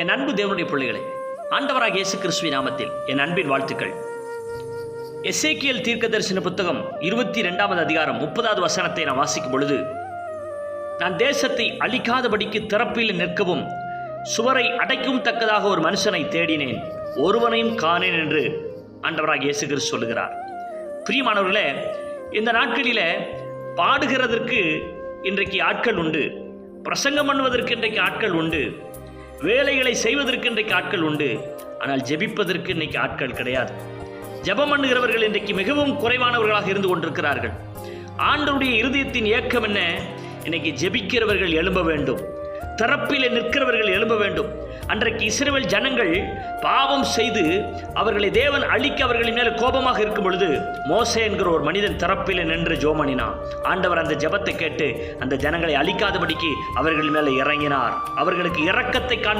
என் அன்பு தேவனுடைய பிள்ளைகளே ஆண்டவராக இயேசு கிறிஸ்துவ நாமத்தில் என் அன்பின் வாழ்த்துக்கள். எசேக்கியல் தீர்க்க தரிசன புத்தகம் இருபத்தி ரெண்டாவது அதிகாரம் முப்பதாவது வசனத்தை நான் வாசிக்கும் பொழுது நான் தேசத்தை அழிக்காதபடிக்கு திறப்பில் நிற்கவும் சுவரை அடைக்கும் தக்கதாக ஒரு மனுஷனை தேடினேன் ஒருவனையும் காணேன் என்று ஆண்டவராக இயேசு கிறிஸ்து சொல்லுகிறார். பிரியமானவர்களே இந்த நாட்களில் பாடுகிறதற்கு இன்றைக்கு ஆட்கள் உண்டு பிரசங்கம் பண்ணுவதற்கு இன்றைக்கு ஆட்கள் உண்டு வேலைகளை செய்வதற்கு இன்றைக்கு ஆட்கள் உண்டு. ஆனால் ஜெபிப்பதற்கு இன்னைக்கு ஆட்கள் கிடையாது. ஜெபம் பண்ணுகிறவர்கள் இன்றைக்கு மிகவும் குறைவானவர்களாக இருந்து கொண்டிருக்கிறார்கள். ஆண்டருடைய இருதயத்தின் இயக்கம் என்ன? இன்னைக்கு ஜெபிக்கிறவர்கள் எழும்ப வேண்டும். திறப்பிலே நிற்கிறவர்கள் எழும்ப வேண்டும். அன்றைக்கு இஸ்ரவேல் ஜனங்கள் பாவம் செய்து அவர்களை தேவன் அழிக்க அவர்களின் மேல் கோபமாக இருக்கும் பொழுது மோசே என்கிற ஒரு மனிதன் திறப்பிலே நின்று ஜோமனினான் ஆண்டவர் அந்த ஜெபத்தை கேட்டு அந்த ஜனங்களை அழிக்காதபடிக்கு அவர்கள் மேலே இறங்கினார். அவர்களுக்கு இரக்கத்தை காண்